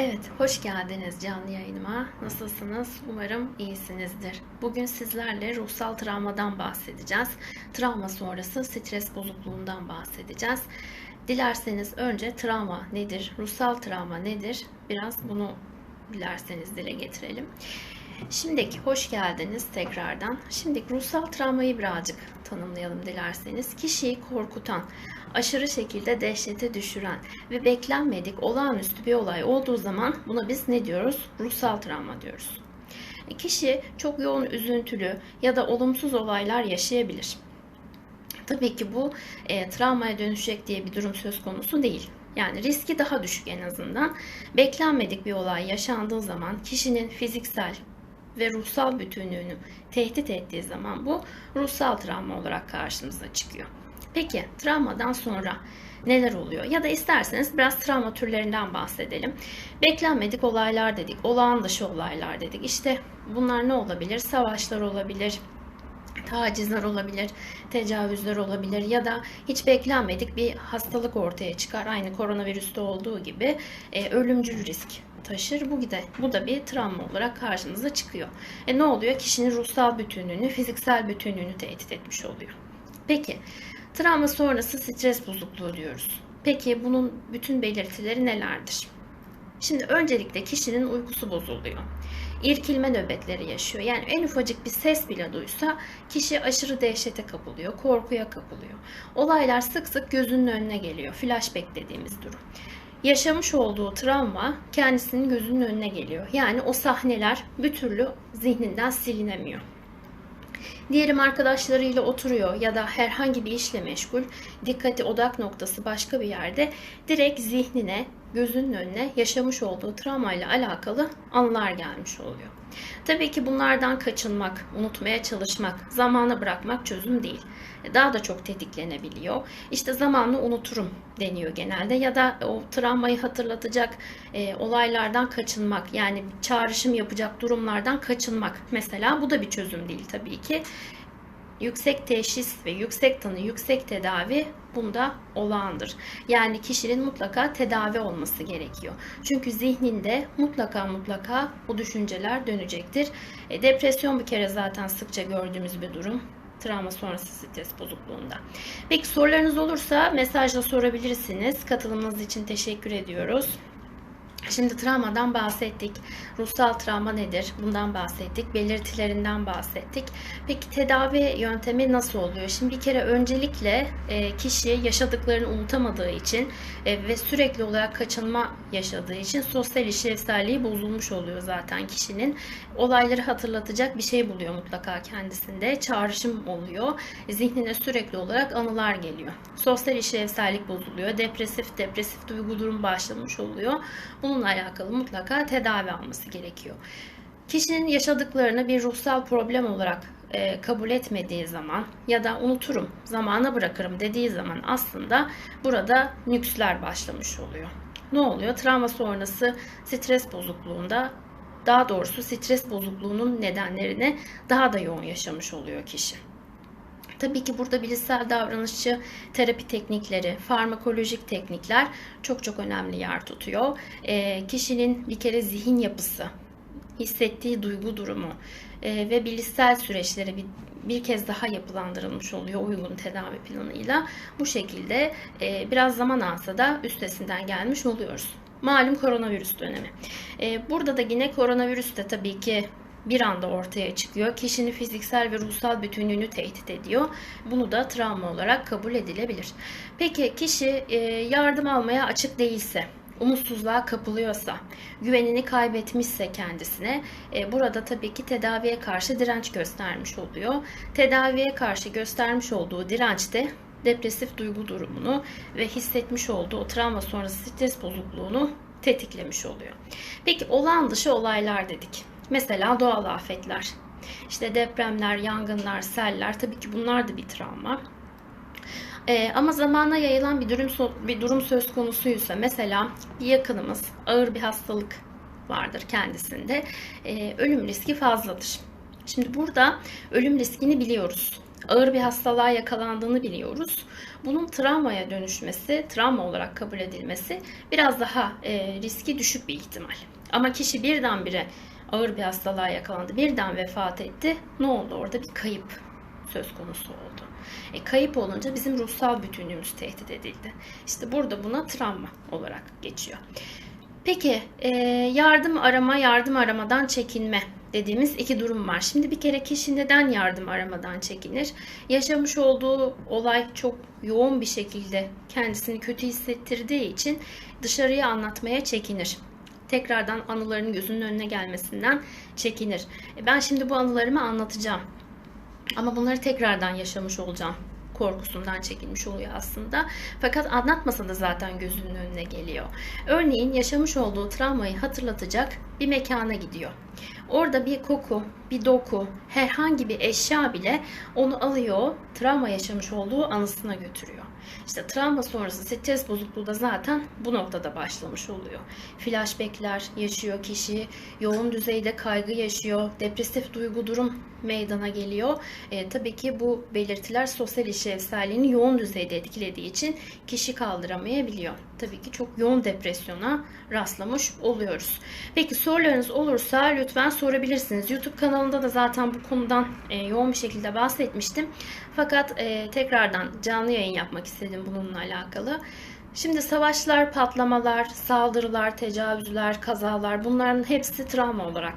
Evet, hoş geldiniz canlı yayınıma. Nasılsınız? Umarım iyisinizdir. Bugün sizlerle ruhsal travmadan bahsedeceğiz. Travma sonrası stres bozukluğundan bahsedeceğiz. Dilerseniz önce travma nedir, ruhsal travma nedir? Biraz bunu dilerseniz dile getirelim. Şimdiki hoş geldiniz tekrardan. Şimdi ruhsal travmayı birazcık tanımlayalım dilerseniz. Kişiyi korkutan, aşırı şekilde dehşete düşüren ve beklenmedik olağanüstü bir olay olduğu zaman buna biz ne diyoruz? Ruhsal travma diyoruz. E, Kişi çok yoğun üzüntülü ya da olumsuz olaylar yaşayabilir. Tabii ki bu e, travmaya dönüşecek diye bir durum söz konusu değil. Yani riski daha düşük en azından. Beklenmedik bir olay yaşandığı zaman kişinin fiziksel ve ruhsal bütünlüğünü tehdit ettiği zaman bu ruhsal travma olarak karşımıza çıkıyor. Peki travmadan sonra neler oluyor? Ya da isterseniz biraz travma türlerinden bahsedelim. Beklenmedik olaylar dedik, olağan dışı olaylar dedik. İşte bunlar ne olabilir? Savaşlar olabilir, tacizler olabilir, tecavüzler olabilir ya da hiç beklenmedik bir hastalık ortaya çıkar. Aynı koronavirüste olduğu gibi e, ölümcül risk taşır. Bu da, bu da bir travma olarak karşımıza çıkıyor. E ne oluyor? Kişinin ruhsal bütünlüğünü, fiziksel bütünlüğünü tehdit etmiş oluyor. Peki, travma sonrası stres bozukluğu diyoruz. Peki bunun bütün belirtileri nelerdir? Şimdi öncelikle kişinin uykusu bozuluyor. İrkilme nöbetleri yaşıyor. Yani en ufacık bir ses bile duysa kişi aşırı dehşete kapılıyor, korkuya kapılıyor. Olaylar sık sık gözünün önüne geliyor. Flashback dediğimiz durum. Yaşamış olduğu travma kendisinin gözünün önüne geliyor. Yani o sahneler bir türlü zihninden silinemiyor. Diyelim arkadaşlarıyla oturuyor ya da herhangi bir işle meşgul, dikkati odak noktası başka bir yerde direkt zihnine, gözünün önüne yaşamış olduğu travmayla alakalı anılar gelmiş oluyor. Tabii ki bunlardan kaçınmak, unutmaya çalışmak, zamana bırakmak çözüm değil. Daha da çok tetiklenebiliyor. İşte zamanla unuturum deniyor genelde ya da o travmayı hatırlatacak e, olaylardan kaçınmak yani çağrışım yapacak durumlardan kaçınmak mesela bu da bir çözüm değil tabii ki yüksek teşhis ve yüksek tanı, yüksek tedavi bunda olağandır. Yani kişinin mutlaka tedavi olması gerekiyor. Çünkü zihninde mutlaka mutlaka bu düşünceler dönecektir. E, depresyon bir kere zaten sıkça gördüğümüz bir durum travma sonrası stres bozukluğunda. Peki sorularınız olursa mesajla sorabilirsiniz. Katılımınız için teşekkür ediyoruz. Şimdi travmadan bahsettik. Ruhsal travma nedir? Bundan bahsettik. Belirtilerinden bahsettik. Peki tedavi yöntemi nasıl oluyor? Şimdi bir kere öncelikle e, kişi yaşadıklarını unutamadığı için e, ve sürekli olarak kaçınma yaşadığı için sosyal işlevselliği bozulmuş oluyor zaten kişinin. Olayları hatırlatacak bir şey buluyor mutlaka kendisinde. Çağrışım oluyor. Zihnine sürekli olarak anılar geliyor. Sosyal işlevsellik bozuluyor. Depresif, depresif duygu durum başlamış oluyor. Bununla alakalı mutlaka tedavi alması gerekiyor. Kişinin yaşadıklarını bir ruhsal problem olarak e, kabul etmediği zaman ya da unuturum, zamana bırakırım dediği zaman aslında burada nüksler başlamış oluyor. Ne oluyor? Travma sonrası stres bozukluğunda daha doğrusu stres bozukluğunun nedenlerini daha da yoğun yaşamış oluyor kişi. Tabii ki burada bilişsel davranışçı terapi teknikleri, farmakolojik teknikler çok çok önemli yer tutuyor. E, kişinin bir kere zihin yapısı, hissettiği duygu durumu e, ve bilişsel süreçleri bir, bir kez daha yapılandırılmış oluyor uygun tedavi planıyla. Bu şekilde e, biraz zaman alsa da üstesinden gelmiş oluyoruz. Malum koronavirüs dönemi. E, burada da yine koronavirüs de tabii ki bir anda ortaya çıkıyor. Kişinin fiziksel ve ruhsal bütünlüğünü tehdit ediyor. Bunu da travma olarak kabul edilebilir. Peki kişi e, yardım almaya açık değilse, umutsuzluğa kapılıyorsa, güvenini kaybetmişse kendisine e, burada tabii ki tedaviye karşı direnç göstermiş oluyor. Tedaviye karşı göstermiş olduğu dirençte depresif duygu durumunu ve hissetmiş olduğu travma sonrası stres bozukluğunu tetiklemiş oluyor. Peki olağan dışı olaylar dedik. Mesela doğal afetler. İşte depremler, yangınlar, seller tabii ki bunlar da bir travma. Ee, ama zamana yayılan bir durum bir durum söz konusuysa mesela bir yakınımız ağır bir hastalık vardır kendisinde. Ee, ölüm riski fazladır. Şimdi burada ölüm riskini biliyoruz. ağır bir hastalığa yakalandığını biliyoruz. Bunun travmaya dönüşmesi, travma olarak kabul edilmesi biraz daha e, riski düşük bir ihtimal. Ama kişi birdenbire ağır bir hastalığa yakalandı, birden vefat etti. Ne oldu orada? Bir kayıp söz konusu oldu. E, kayıp olunca bizim ruhsal bütünlüğümüz tehdit edildi. İşte burada buna travma olarak geçiyor. Peki e, yardım arama, yardım aramadan çekinme dediğimiz iki durum var. Şimdi bir kere kişi neden yardım aramadan çekinir? Yaşamış olduğu olay çok yoğun bir şekilde kendisini kötü hissettirdiği için dışarıya anlatmaya çekinir. Tekrardan anılarının gözünün önüne gelmesinden çekinir. E, ben şimdi bu anılarımı anlatacağım. Ama bunları tekrardan yaşamış olacağım korkusundan çekilmiş oluyor aslında. Fakat anlatmasa da zaten gözünün önüne geliyor. Örneğin yaşamış olduğu travmayı hatırlatacak bir mekana gidiyor. Orada bir koku, bir doku, herhangi bir eşya bile onu alıyor, travma yaşamış olduğu anısına götürüyor. İşte travma sonrası stres bozukluğu da zaten bu noktada başlamış oluyor. Flashbackler yaşıyor kişi, yoğun düzeyde kaygı yaşıyor, depresif duygu durum meydana geliyor. E, tabii ki bu belirtiler sosyal işlevselliğini yoğun düzeyde etkilediği için kişi kaldıramayabiliyor. Tabii ki çok yoğun depresyona rastlamış oluyoruz. Peki sorularınız olursa lütfen sorabilirsiniz. YouTube kanalında da zaten bu konudan e, yoğun bir şekilde bahsetmiştim. Fakat e, tekrardan canlı yayın yapmak istedim bununla alakalı. Şimdi savaşlar, patlamalar, saldırılar, tecavüzler, kazalar bunların hepsi travma olarak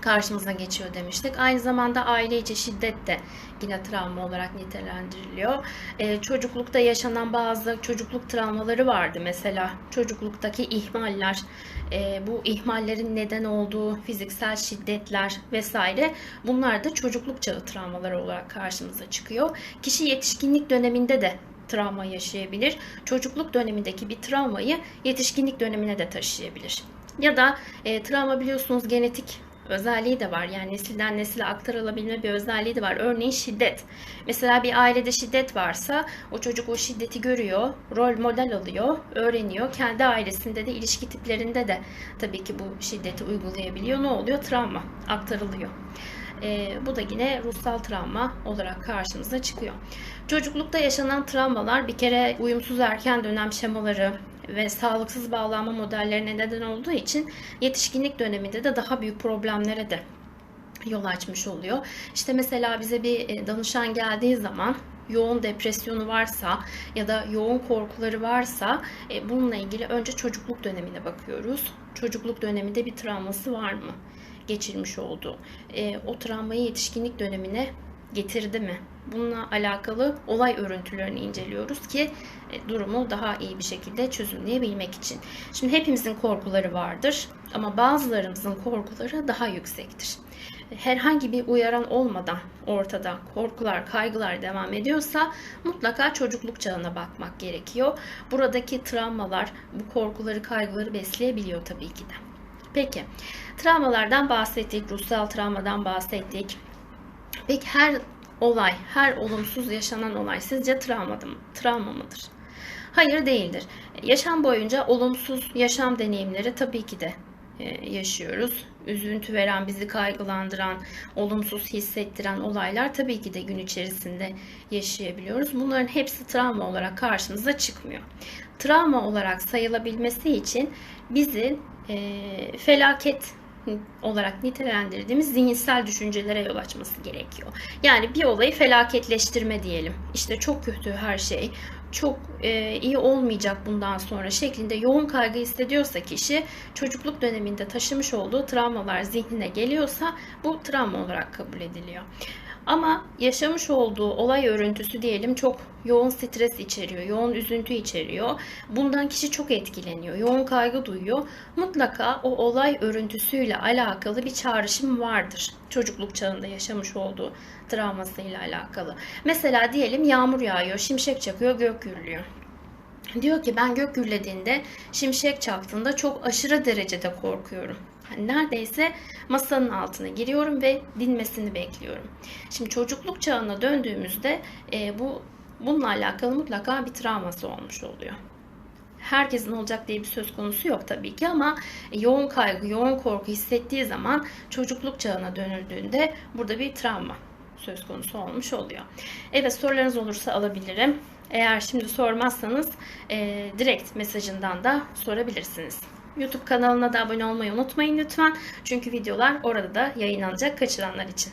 karşımıza geçiyor demiştik. Aynı zamanda aile içi şiddet de yine travma olarak nitelendiriliyor. Ee, çocuklukta yaşanan bazı çocukluk travmaları vardı mesela. Çocukluktaki ihmaller, e, bu ihmallerin neden olduğu fiziksel şiddetler vesaire bunlar da çocukluk çağı travmaları olarak karşımıza çıkıyor. Kişi yetişkinlik döneminde de travma yaşayabilir. Çocukluk dönemindeki bir travmayı yetişkinlik dönemine de taşıyabilir. Ya da e, travma biliyorsunuz genetik özelliği de var. Yani nesilden nesile aktarılabilme bir özelliği de var. Örneğin şiddet. Mesela bir ailede şiddet varsa o çocuk o şiddeti görüyor, rol model alıyor, öğreniyor. Kendi ailesinde de ilişki tiplerinde de tabii ki bu şiddeti uygulayabiliyor. Ne oluyor? Travma aktarılıyor. E, bu da yine ruhsal travma olarak karşımıza çıkıyor. Çocuklukta yaşanan travmalar bir kere uyumsuz erken dönem şemaları, ve sağlıksız bağlanma modellerine neden olduğu için yetişkinlik döneminde de daha büyük problemlere de yol açmış oluyor. İşte mesela bize bir e, danışan geldiği zaman yoğun depresyonu varsa ya da yoğun korkuları varsa e, bununla ilgili önce çocukluk dönemine bakıyoruz. Çocukluk döneminde bir travması var mı? Geçirmiş olduğu. E, o travmayı yetişkinlik dönemine getirdi mi? Bununla alakalı olay örüntülerini inceliyoruz ki e, durumu daha iyi bir şekilde çözümleyebilmek için. Şimdi hepimizin korkuları vardır ama bazılarımızın korkuları daha yüksektir. Herhangi bir uyaran olmadan ortada korkular, kaygılar devam ediyorsa mutlaka çocukluk çağına bakmak gerekiyor. Buradaki travmalar bu korkuları, kaygıları besleyebiliyor tabii ki de. Peki, travmalardan bahsettik, ruhsal travmadan bahsettik. Peki her olay, her olumsuz yaşanan olay sizce travma, mı, travma mıdır? Hayır değildir. Yaşam boyunca olumsuz yaşam deneyimleri tabii ki de e, yaşıyoruz. Üzüntü veren, bizi kaygılandıran, olumsuz hissettiren olaylar tabii ki de gün içerisinde yaşayabiliyoruz. Bunların hepsi travma olarak karşımıza çıkmıyor. Travma olarak sayılabilmesi için bizi e, felaket olarak nitelendirdiğimiz zihinsel düşüncelere yol açması gerekiyor. Yani bir olayı felaketleştirme diyelim. İşte çok kötü her şey, çok e, iyi olmayacak bundan sonra şeklinde yoğun kaygı hissediyorsa kişi çocukluk döneminde taşımış olduğu travmalar zihnine geliyorsa bu travma olarak kabul ediliyor. Ama yaşamış olduğu olay örüntüsü diyelim çok yoğun stres içeriyor, yoğun üzüntü içeriyor. Bundan kişi çok etkileniyor, yoğun kaygı duyuyor. Mutlaka o olay örüntüsüyle alakalı bir çağrışım vardır. Çocukluk çağında yaşamış olduğu travmasıyla alakalı. Mesela diyelim yağmur yağıyor, şimşek çakıyor, gök gürlüyor. Diyor ki ben gök gürlediğinde, şimşek çaktığında çok aşırı derecede korkuyorum. Yani neredeyse masanın altına giriyorum ve dinmesini bekliyorum. Şimdi çocukluk çağına döndüğümüzde e, bu bununla alakalı mutlaka bir travması olmuş oluyor. Herkesin olacak diye bir söz konusu yok tabii ki ama yoğun kaygı, yoğun korku hissettiği zaman çocukluk çağına dönüldüğünde burada bir travma söz konusu olmuş oluyor. Evet sorularınız olursa alabilirim. Eğer şimdi sormazsanız e, direkt mesajından da sorabilirsiniz. YouTube kanalına da abone olmayı unutmayın lütfen. Çünkü videolar orada da yayınlanacak kaçıranlar için.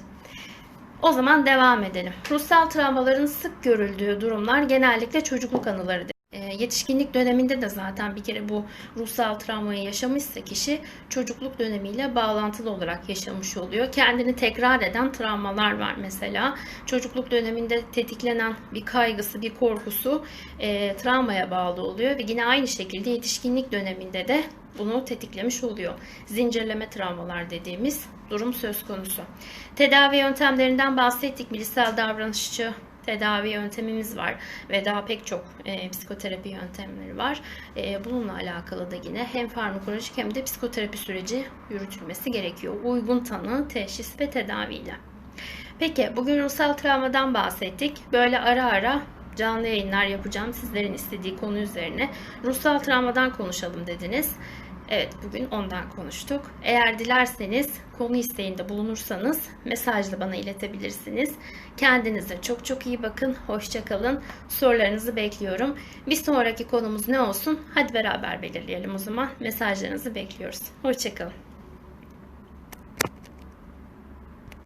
O zaman devam edelim. Ruhsal travmaların sık görüldüğü durumlar genellikle çocukluk anılarıdır. E, yetişkinlik döneminde de zaten bir kere bu ruhsal travmayı yaşamışsa kişi çocukluk dönemiyle bağlantılı olarak yaşamış oluyor. Kendini tekrar eden travmalar var mesela. Çocukluk döneminde tetiklenen bir kaygısı, bir korkusu e, travmaya bağlı oluyor ve yine aynı şekilde yetişkinlik döneminde de bunu tetiklemiş oluyor. Zincirleme travmalar dediğimiz durum söz konusu. Tedavi yöntemlerinden bahsettik. Bilişsel davranışçı tedavi yöntemimiz var ve daha pek çok e, psikoterapi yöntemleri var. E, bununla alakalı da yine hem farmakolojik hem de psikoterapi süreci yürütülmesi gerekiyor. Uygun tanı, teşhis ve tedaviyle. Peki bugün ruhsal travmadan bahsettik. Böyle ara ara canlı yayınlar yapacağım sizlerin istediği konu üzerine. Ruhsal travmadan konuşalım dediniz. Evet bugün ondan konuştuk. Eğer dilerseniz konu isteğinde bulunursanız mesajla bana iletebilirsiniz. Kendinize çok çok iyi bakın. Hoşçakalın. Sorularınızı bekliyorum. Bir sonraki konumuz ne olsun? Hadi beraber belirleyelim o zaman. Mesajlarınızı bekliyoruz. Hoşçakalın.